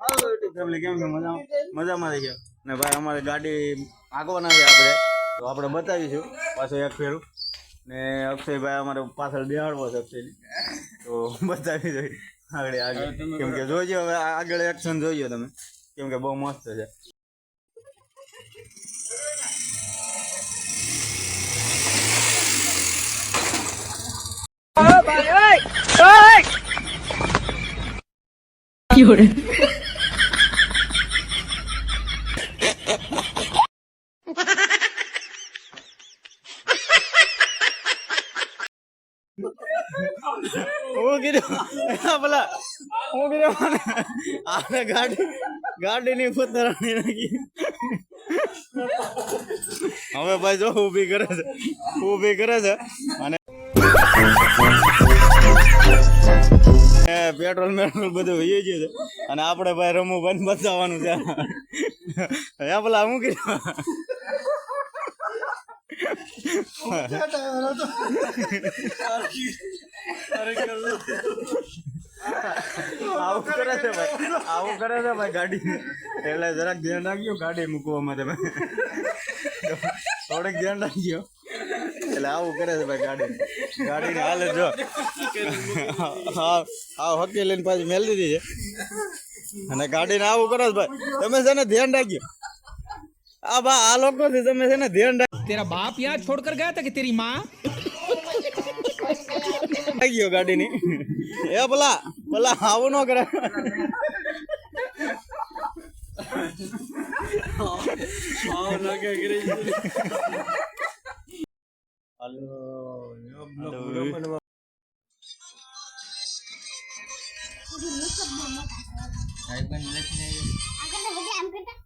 હાલો YouTube family કેમ છે? મજામાં મજામાં રહી ગયો. ને ભાઈ અમારે ગાડી આગવાના છે આપણે. તો આપણે બતાવીશું પાછું એક ફેરું. ને અક્ષયભાઈ અમારે પાછળ બિહાડવો છે અક્ષયને. તો બતાવી દઈ આગળ આગળ. કેમ કે જોઈજો હવે આગળ એક્શન જોઈજો તમે. કેમ કે બહુ મસ્ત છે. ગાડીની ફતરાણી હવે ભાઈ જો ઊભી કરે છે, ઊભી કરે છે અને પેટ્રોલ મેટ્રોલ બધું વહી ગયું છે. અને આપણે ભાઈ રમવું બંધ બતાવવાનું છે. હે પેલા હું કીધું આવું કરે છે ભાઈ આવું કરે છે ભાઈ ગાડી. એટલે જરાક ધ્યાન રાખજો. ગાડી મૂકવામાં તમે થોડીક ધ્યાન રાખજો એટલે આવું કરે છે ભાઈ ગાડી ગાડીને હાલે જો. હા હા હકી લઈને પાછી મેલી દીધી છે. અને ગાડીને આવું કરો ભાઈ. તમે છે ને ધ્યાન રાખજો. આ બા આ લોકો જમે છે ને ધ્યાન રાખ તેરા બાપ યહાં છોડકર ગયા હતા કે તેરી માં? આવી ગયો ગાડીની. એ ભલા ભલા આવો ન કરે. હાલો સાહેબ ને લખીને આગળ બધા એમ કરતા?